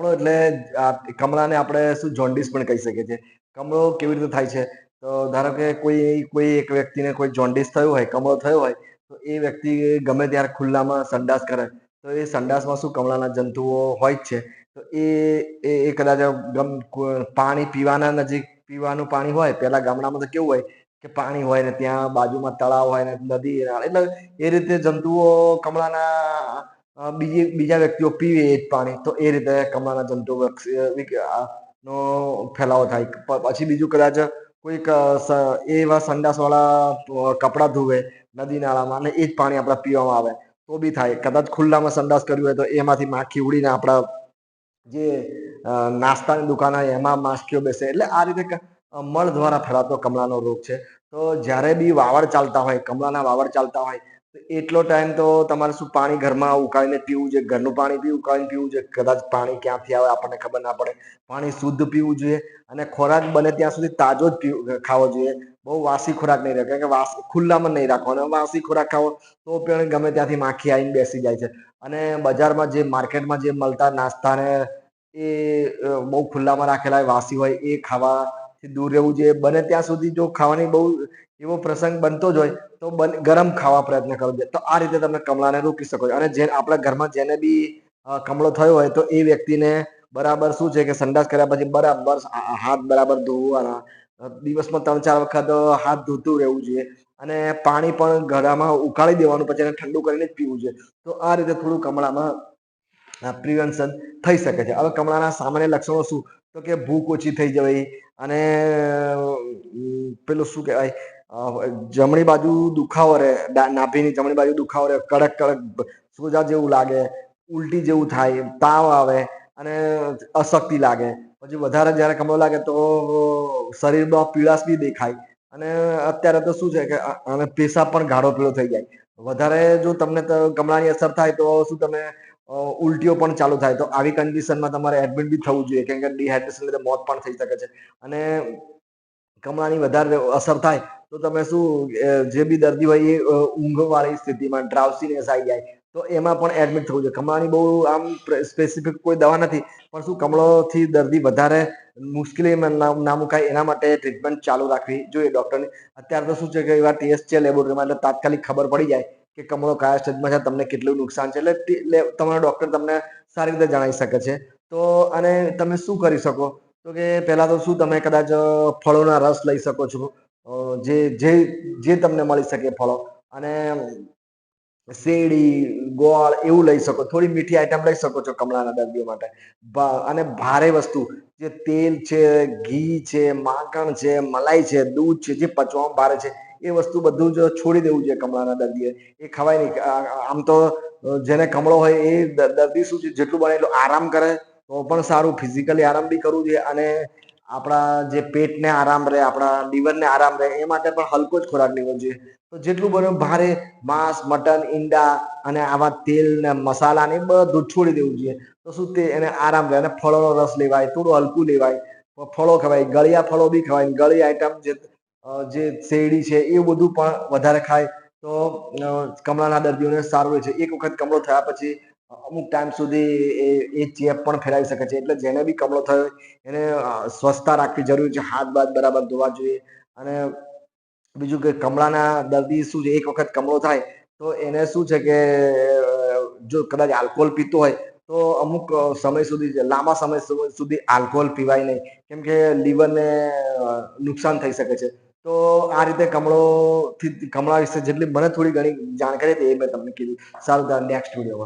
કમળો એટલે કમળાને આપણે શું જોન્ડિસ પણ કહી શકીએ છીએ. કમળો કેવી રીતે થાય છે? તો ધારો કે કોઈ કોઈ એક વ્યક્તિને કોઈ જોન્ડિસ થયું હોય, કમળો થયો હોય, તો એ વ્યક્તિ ગમે ત્યારે ખુલ્લામાં સંડાસ કરે. તો એ સંડાસમાં શું કમળાના જંતુઓ હોય જ છે. તો એ એ કદાચ ગમ પાણી પીવાના નજીક પીવાનું પાણી હોય પહેલા ગામડામાં તો કેવું હોય કે પાણી હોય ને ત્યાં બાજુમાં તળાવ હોય ને નદી એટલે એ રીતે જંતુઓ કમળાના બીજી, બીજા વ્યક્તિઓ પીવે એ જ પાણી, તો એ રીતે કમળાના જંતુ નો ફેલાવો થાય. પછી બીજું કદાચ કોઈક એવા સંડાસવાળા કપડાં ધોવે, નદી નાળામાં, અને એ જ પાણી આપણા પીવામાં આવે, તો બી થાય. કદાચ ખુલ્લામાં સંડાસ કર્યું હોય તો એમાંથી માખી ઉડીને આપણા જે નાસ્તાની દુકાન હોય એમાં માસ્કીઓ બેસે. એટલે આ રીતે મળ દ્વારા ફેલાતો કમળાનો રોગ છે. તો જ્યારે બી વાવડ ચાલતા હોય, કમળાના વાવડ ચાલતા હોય એટલો ટાઈમ તો તમારે શું પાણી ઘરમાં ઉકાળીને પીવું જોઈએ? ઘરનું પાણી બી ઉકાળીને પીવું જોઈએ? કદાચ પાણી ક્યાંથી આવે આપણને ખબર ના પડે. પાણી શુદ્ધ પીવું જોઈએ અને ખોરાક બને ત્યાં સુધી તાજો જ ખાવો જોઈએ. બહુ વાસી ખોરાક નહીં રાખે. કે વાસ, ખુલ્લામાં નહીં રાખવાનો વાસી ખોરાક ખાવો તો પણ ગમે ત્યાંથી માખી આવીને બેસી જાય છે. અને બજારમાં જે માર્કેટમાં જે મળતા નાસ્તાને એ બહુ ખુલ્લામાં રાખેલા વાસી હોય, એ દૂર રહેવું જોઈએ. બને ત્યાં સુધી જો ખાવાની બહુ એવો પ્રસંગ બનતો જ હોય, તો ગરમ ખાવા પ્રયત્ન કરવો જોઈએ. તો આ રીતે તમે કમળાને રોકી શકો છો. અને જે આપણા ઘરમાં જેને બી કમળો થયો હોય, તો એ વ્યક્તિને બરાબર શું છે કે સંડાસ કર્યા પછી બરાબર હાથ બરાબર ધોવાના. દિવસમાં ત્રણ, ચાર વખત હાથ ધોતું રહેવું જોઈએ. અને પાણી પણ ગળામાં ઉકાળી દેવાનું, પછી એને ઠંડુ કરીને જ પીવું જોઈએ. તો આ રીતે થોડું કમળામાં પ્રિવેન્શન થઈ શકે છે. હવે કમળાના સામાન્ય લક્ષણો શું? તો કે ભૂખ ઓછી થઈ જવી અને પેલું શું કહેવાય? જમણી બાજુ દુખાવો રહે નાભીની જમણી બાજુ દુખાવો રહે, કડક કડક સોજા જેવું લાગે, ઉલટી જેવું થાય, તાવ આવે અને અશક્તિ લાગે. પછી વધારે જ્યારે કમળો લાગે તો, શરીરમાં પીળાશ બી દેખાય. અને અત્યારે તો શું છે કે અને પેશાબ પણ ગાઢો પીળો થઈ જાય. વધારે જો તમને કમળાની અસર થાય તો શું તમે ઉલટીઓ પણ ચાલુ થાય. તો આવી કન્ડિશનમાં તમારે એડમિટ બી થવું જોઈએ. કેમ કે ડિહાઇડ્રેશન લીધે મોત પણ થઈ શકે છે. અને કમળાની વધારે અસર થાય તો તમે શું જે બી દર્દી હોય એ ઊંઘવાળી સ્થિતિમાં ડ્રાઉસીનેસ આવી જાય. તો એમાં પણ એડમિટ થવું જોઈએ. કમળાની બહુ આમ સ્પેસિફિક કોઈ દવા નથી. પણ શું કમળોથી દર્દી વધારે મુશ્કેલીમાં ના મુકાય એના માટે ટ્રીટમેન્ટ ચાલુ રાખવી જોઈએ ડૉક્ટરની અત્યારે તો શું છે કે એવા ટેસ્ટ છે લેબોરેટરીમાં એટલે તાત્કાલિક ખબર પડી જાય. કે કમળો કયા સ્ટેજમાં છે, તમને કેટલું નુકસાન છે? એટલે તમારો ડૉક્ટર તમને સારી રીતે જણાવી શકે છે. તો અને તમે શું કરી શકો? તો કે પહેલાં તો શું તમે કદાચ ફળોના રસ લઈ શકો છો. જે જે જે તમને મળી શકે ફળો. અને શેરડી, ગોળ એવું લઈ શકો. થોડી મીઠી આઈટમ લઈ શકો છો કમળાના દર્દીઓ માટે. અને ભારે વસ્તુ, જે તેલ છે, ઘી છે, માખણ છે, મલાઈ છે, દૂધ છે, જે પચવામાં ભારે છે એ વસ્તુ બધું જ છોડી દેવું જોઈએ કમળાના દર્દીએ. એ ખવાય નહીં. આમ તો જેને કમળો હોય એ દર્દી શું છે? જેટલું બને એટલું આરામ કરે, તો પણ સારું. ફિઝિકલી આરામ બી કરવું જોઈએ અને આપણા જે પેટને આરામ રહે, આપણા લીવરને આરામ રહે, એ માટે પણ હલકો જ ખોરાક લેવો જોઈએ. તો જેટલું બને ભારે માંસ, મટન, ઈંડા અને આવા તેલ ને મસાલા ને બધું છોડી દેવું જોઈએ. તો શું તે એને આરામ રહે અને ફળોનો રસ લેવાય, થોડું હલકું લેવાય. ફળો ખવાય, ગળિયા ફળો બી ખવાય. ગળી આઈટમ જે જે શેરડી છે, એ બધું પણ વધારે ખાય. તો કમળાના દર્દીઓને સારું રહે છે. એક વખત કમળો થયા પછી અમુક ટાઈમ સુધી એ એ ચેપ પણ ફેલાવી શકે છે. એટલે જેને બી કમળો થયો, એને સ્વચ્છતા રાખવી જરૂરી છે. હાથ, બાથ બરાબર ધોવા જોઈએ. અને બીજું કે કમળાના દર્દી શું છે? એક વખત કમળો થાય, તો એને શું છે કે, જો કદાચ આલ્કોહોલ પીતો હોય, તો અમુક સમય સુધી, લાંબા સમય સુધી આલ્કોહોલ પીવાય નહીં. કેમ કે લીવરને નુકસાન થઈ શકે છે. તો આ રીતે કમળોથી, કમળા વિશે જેટલી મને થોડી ઘણી જાણકારી હતી એ મેં તમને કીધું. સારું ત્યારે નેક્સ્ટ વિડીયોમાં